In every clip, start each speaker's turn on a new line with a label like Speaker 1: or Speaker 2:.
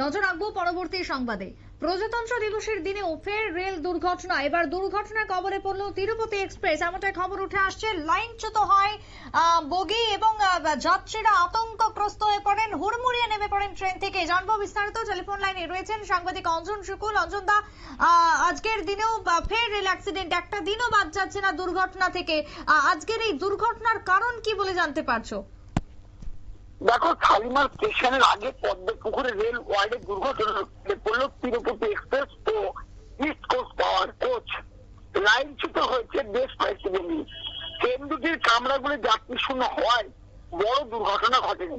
Speaker 1: নজর রাখব পরবর্তী সংবাদে। প্রজাতন্ত্র দিবসের দিনেও ফের রেল দুর্ঘটনা। এবার দুর্ঘটনার কবলে পড়ল তিরুপতি এক্সপ্রেস। এমনটাই খবর উঠে আসছে। লাইনচ্যুত হয় বগি এবং যাত্রীরা আতঙ্কগ্রস্ত হয়ে পড়েন। হুড়মুড়িয়ে নেমে পড়েন ট্রেন থেকে। জানব বিস্তারিত। টেলিফোন লাইনে রয়েছেন সাংবাদিক অঞ্জন শুকুল। অঞ্জন দা আজকের দিনেও ফের রেল অ্যাক্সিডেন্ট। একটা দিনও বাদ যাচ্ছে না দুর্ঘটনা থেকে। আজকের এই দুর্ঘটনার কারণ কি বলে জানতে পারছ?
Speaker 2: দেখো, শালিমার স্টেশনের আগে পদ্মপুকুরে রেল ওয়ার্ডে দুর্ঘটনা ঘটে পড়ল তিরুপতি এক্সপ্রেস ও ইস্ট কোস্ট পাওয়ার কোচ লাইনচ্যুত হয়েছে বেশ কয়েকটি বগি ট্রেন দুটির কামরাগুলি যাত্রী শূন্য হওয়ায় বড় দুর্ঘটনা ঘটেনি।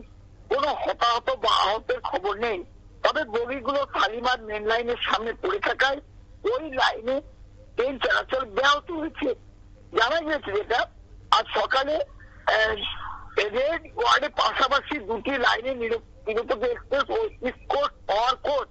Speaker 2: কোনো হতাহত বা আহতের খবর নেই। তবে বগিগুলো শালিমার মেন লাইনের সামনে পড়ে থাকায় ওই লাইনে ট্রেন চলাচল ব্যাহত হয়েছে। জানা গিয়েছে যেটা, আজ সকালে রেড ওয়ার্ডে পাশাপাশি দুটি লাইনে নিরু- তিরুপতি এক্সপ্রেস ও ইস্ট কোস্ট পাওয়ার কোচ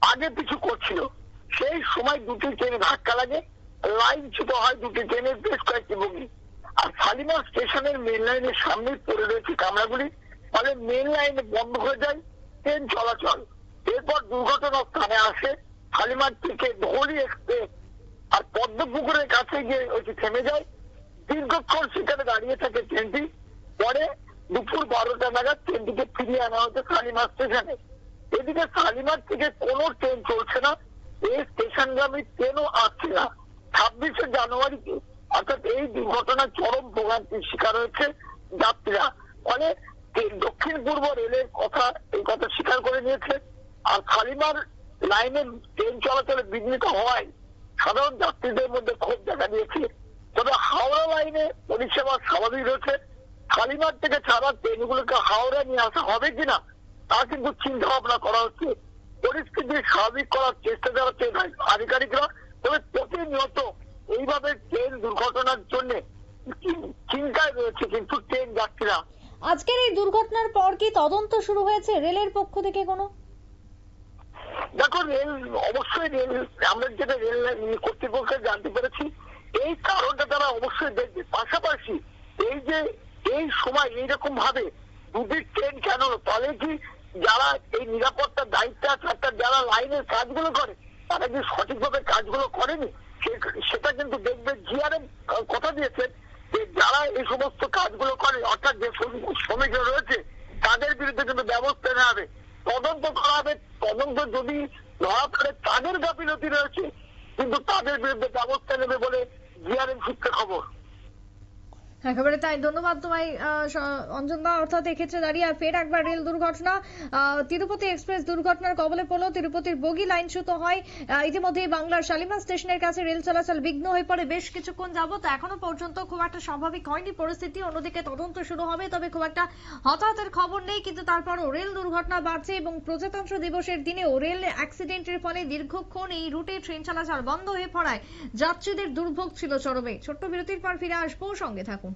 Speaker 2: আগে পিছু করছিল সেই সময় দুটি ট্রেনে ধাক্কা লাগে। লাইন চ্যুত হয় দুটি ট্রেনের বেশ কয়েকটি বগি। আর শালিমার স্টেশনের মেন লাইনের সামনে পড়ে রয়েছে কামরাগুলি। ফলে মেন লাইনে বন্ধ হয়ে যায় ট্রেন চলাচল। এরপর দুর্ঘটনা স্থানে আসে। শালিমার থেকে ধলি এক্সপ্রেস আর পদ্মপুকুরের কাছে গিয়ে ওইটি থেমে যায়। দীর্ঘক্ষণ সেখানে দাঁড়িয়ে থাকে ট্রেনটি পরে দুপুর বারোটা নাগাদ ট্রেনটিকে ফিরিয়ে আনা হচ্ছে শালিমার স্টেশনে এদিকে শালিমার থেকে কোনো ট্রেন চলছে না। এই স্টেশনগামী ট্রেনও আসছে না। ছাব্বিশে জানুয়ারিতে অর্থাৎ এই দুর্ঘটনার চরম ভোগান্তির শিকার হয়েছে যাত্রীরা। ফলে দক্ষিণ পূর্ব রেলের কথা, এই কথা স্বীকার করে নিয়েছে। আর শালিমার লাইনে ট্রেন চলাচলে বিঘ্নিত হওয়ায় সাধারণ যাত্রীদের মধ্যে ক্ষোভ দেখা দিয়েছে। তবে হাওড়া লাইনে পরিষেবা স্বাভাবিক রয়েছে। শালিমার থেকে ছাড়া ট্রেনগুলোকে হাওড়া নিয়ে আসা হবে কিনা তা কিন্তু চিন্তা ভাবনা করা হচ্ছে। পরিস্থিতি স্বাভাবিক করার চেষ্টা চালাচ্ছে আধিকারিকরা তবে প্রতিনিয়ত এইভাবে ট্রেন দুর্ঘটনার জন্য চিন্তায় রয়েছে কিন্তু ট্রেন যাত্রীরা।
Speaker 1: আজকের এই দুর্ঘটনার পর কি তদন্ত শুরু হয়েছে রেলের পক্ষ থেকে কোনো?
Speaker 2: দেখো রেল অবশ্যই রেল আমরা যেটা রেল লাইন কর্তৃপক্ষকে জানতে পেরেছি এই কারণটা তারা অবশ্যই দেখবে। পাশাপাশি এই যে এই সময় এইরকম ভাবে দুটি ট্রেন কেন? তাহলে কি যারা এই নিরাপত্তার দায়িত্বে আছে অর্থাৎ যারা লাইনের কাজগুলো করে, তারা কি সঠিকভাবে কাজগুলো করেনি? সেটা কিন্তু দেখবে জিআরএম কথা দিয়েছেন যে যারা এই সমস্ত কাজগুলো করে, অর্থাৎ যে শ্রমিক- শ্রমিকরা রয়েছে, তাদের বিরুদ্ধে কিন্তু ব্যবস্থা নেওয়া হবে। তদন্ত করা হবে। তদন্ত যদি ধরা পড়ে তাদের গাফিলতি রয়েছে, কিন্তু তাদের বিরুদ্ধে ব্যবস্থা নেবে বলে জিআরএম সূত্রে খবর।
Speaker 1: একেবারে তাই। ধন্যবাদ তোমায় আহ, স- অঞ্জন। দা অর্থাৎ এক্ষেত্রে দাঁড়িয়ে ফের একবার রেল দুর্ঘটনা তিরুপতি এক্সপ্রেস দুর্ঘটনার কবলে পড়ল তিরুপতির বগি লাইনচ্যুত হয়। ইতিমধ্যেই বাংলার শালিমার স্টেশনের কাছে রেল চলাচল বিঘ্ন হয়ে পড়ে বেশ কিছুক্ষণ যাবত এখনও পর্যন্ত খুব একটা স্বাভাবিক হয়নি পরিস্থিতি। অন্যদিকে তদন্ত শুরু হবে তবে খুব একটা হতাহতের খবর নেই। কিন্তু তারপরও রেল দুর্ঘটনা বাড়ছে এবং প্রজাতন্ত্র দিবসের দিনেও রেল অ্যাক্সিডেন্টের ফলে দীর্ঘক্ষণ এই রুটে ট্রেন চলাচল বন্ধ হয়ে পড়ায় যাত্রীদের দুর্ভোগ ছিল চরমে। ছোট্ট বিরতির পর ফিরে আসব। সঙ্গে থাকুন।